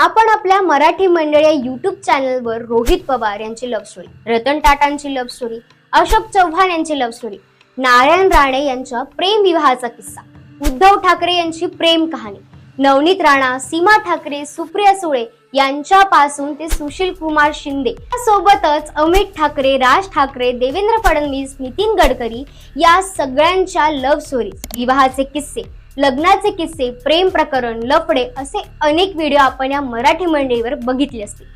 आपण आपल्या मराठी मंडळ या युट्यूब चॅनलवर रोहित पवार यांची लव्ह स्टोरी रतन टाटांची लव्ह स्टोरी अशोक चव्हाण यांची लव्ह स्टोरी नारायण राणे यांच्या प्रेम विवाहाचा किस्सा उद्धव ठाकरे यांची प्रेम कहाणी नवनीत राणा सीमा ठाकरे सुप्रिया सुळे यांच्यापासून ते सुशील कुमार शिंदे सोबतच अमित ठाकरे राज ठाकरे देवेंद्र फडणवीस नितीन गडकरी या सगळ्यांच्या लव्ह स्टोरीज विवाहाचे किस्से लग्नाचे किस्से प्रेम प्रकरण लफडे असे अनेक व्हिडिओ आपण या मराठी मंडळीवर बघितले असतील.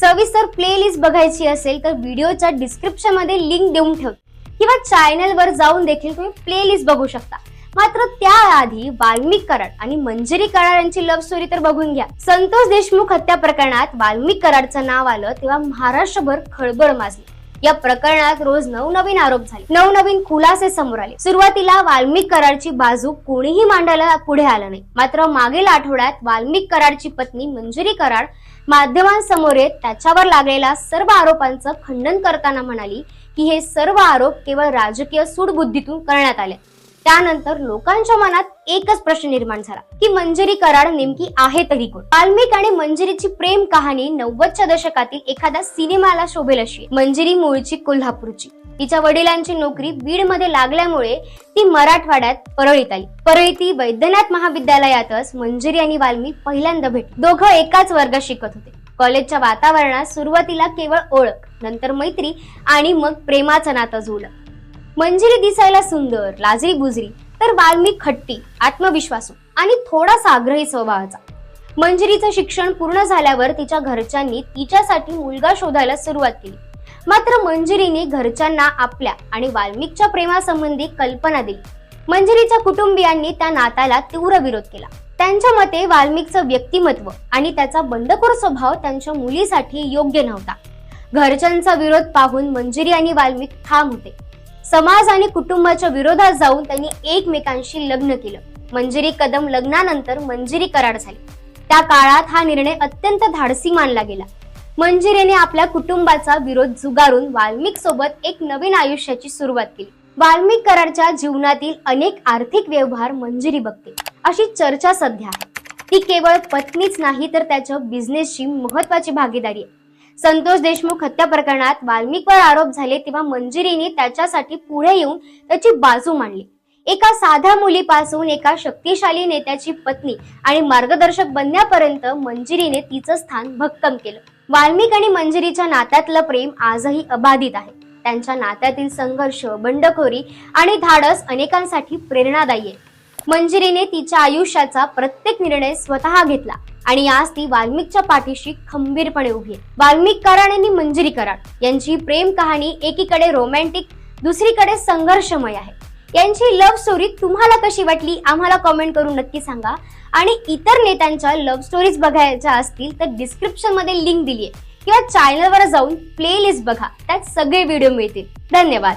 सविस्तर प्लेलिस्ट बघायची असेल तर व्हिडिओच्या डिस्क्रिप्शनमध्ये लिंक देऊन ठेव. किंवा चॅनलवर जाऊन देखील तुम्ही प्लेलिस्ट बघू शकता. मात्र त्याआधी वाल्मिक कराड आणि मंजिरी कराड यांची लव्ह स्टोरी तर बघून घ्या. संतोष देशमुख हत्या प्रकरणात वाल्मिक कराडचं नाव आलं तेव्हा महाराष्ट्रभर खळबळ माजली. या प्रकरणात रोज नवनवीन आरोप झाले. नवनवीन खुलासे समोर आले. सुरुवातीला वाल्मिक करारची बाजू कोणीही मांडायला पुढे आलं नाही. मात्र मागील आठवड्यात वाल्मिक कराडची पत्नी मंजुरी कराड माध्यमांसमोर येत त्याच्यावर लागलेल्या सर्व आरोपांचं खंडन करताना म्हणाली की हे सर्व आरोप केवळ राजकीय सूडबुद्धीतून करण्यात आले. त्यानंतर लोकांच्या मनात एकच प्रश्न निर्माण झाला की मंजिरी कराड नेमकी आहे तरी कोण? वाल्मिक आणि मंजिरीची प्रेम कहाणी नव्वदच्या दशकातील एखाद्या सिनेमाला शोभेल अशी मंजिरी मूळची कोल्हापूरची. तिच्या वडिलांची नोकरी बीडमध्ये लागल्यामुळे ती मराठवाड्यात परळीत आली. परळीती वैद्यनाथ महाविद्यालयातच मंजिरी आणि वाल्मिक पहिल्यांदा भेट दोघं एकाच वर्गात शिकत होते. कॉलेजच्या वातावरणात सुरुवातीला केवळ ओळख नंतर मैत्री आणि मग प्रेमाचं नातं जुळलं. मंजिरी दिसायला सुंदर लाजरी बुजरी तर वाल्मिक खट्टी आत्मविश्वासू आणि थोडासा आग्रही स्वभावाचा. मंजिरीचं शिक्षण पूर्ण झाल्यावर तिच्या घरच्यांनी तिच्यासाठी मुलगा शोधायला सुरुवात केली. मात्र मंजिरीने घरच्यांना आपल्या आणि वाल्मिकच्या प्रेमासंबंधी कल्पना दिली. मंजिरीच्या कुटुंबियांनी त्या नाताला तीव्र विरोध केला. त्यांच्या मते वाल्मिकचं व्यक्तिमत्व आणि त्याचा बंडखोर स्वभाव त्यांच्या मुलीसाठी योग्य नव्हता. घरच्यांचा विरोध पाहून मंजिरी आणि वाल्मिक ठाम होते. समाज आणि कुटुंबाच्या विरोधात जाऊन त्यांनी एकमेकांशी लग्न केलं. मंजिरी कदम लग्नानंतर मंजिरी करार झाली. त्या काळात हा निर्णय अत्यंत धाडसी मानला गेला. मंजिरीने आपल्या कुटुंबाचा विरोध झुगारून वाल्मिक सोबत एक नवीन आयुष्याची सुरुवात केली. वाल्मिक करारच्या जीवनातील अनेक आर्थिक व्यवहार मंजिरी बघते. अशी चर्चा सध्या आहे. ती केवळ पत्नीच नाही तर त्याच्या बिझनेसची महत्वाची भागीदारी आहे. संतोष देशमुख हत्या प्रकरणात वाल्मिकवर आरोप झाले तेव्हा मंजिरीने त्याच्यासाठी पुढे येऊन त्याची बाजू मांडली. एका साध्या मुलीपासून एका शक्तिशाली नेत्याची पत्नी आणि मार्गदर्शक बनण्यापर्यंत मंजिरीने तिचं स्थान भक्कम केलं. वाल्मिक आणि मंजिरीच्या नात्यातलं प्रेम आजही अबाधित आहे. त्यांच्या नात्यातील संघर्ष बंडखोरी आणि धाडस अनेकांसाठी प्रेरणादायी आहे. मंजिरीने तिच्या आयुष्याचा प्रत्येक निर्णय स्वतः घेतला आणि आज ती वाल्मिकच्या पाठीशी खंबीरपणे उभी आहे. वाल्मिक कराड आणि मंजिरी कराड यांची प्रेम कहाणी एकीकडे रोमॅन्टिक दुसरीकडे संघर्षमय आहे. यांची लव्ह स्टोरी तुम्हाला कशी वाटली आम्हाला कमेंट करून नक्की सांगा. आणि इतर नेत्यांच्या लव्ह स्टोरीज बघायच्या असतील तर डिस्क्रिप्शनमध्ये लिंक दिली आहे किंवा चॅनलवर जाऊन प्लेलिस्ट बघा. त्यात सगळे व्हिडिओ मिळतील. धन्यवाद.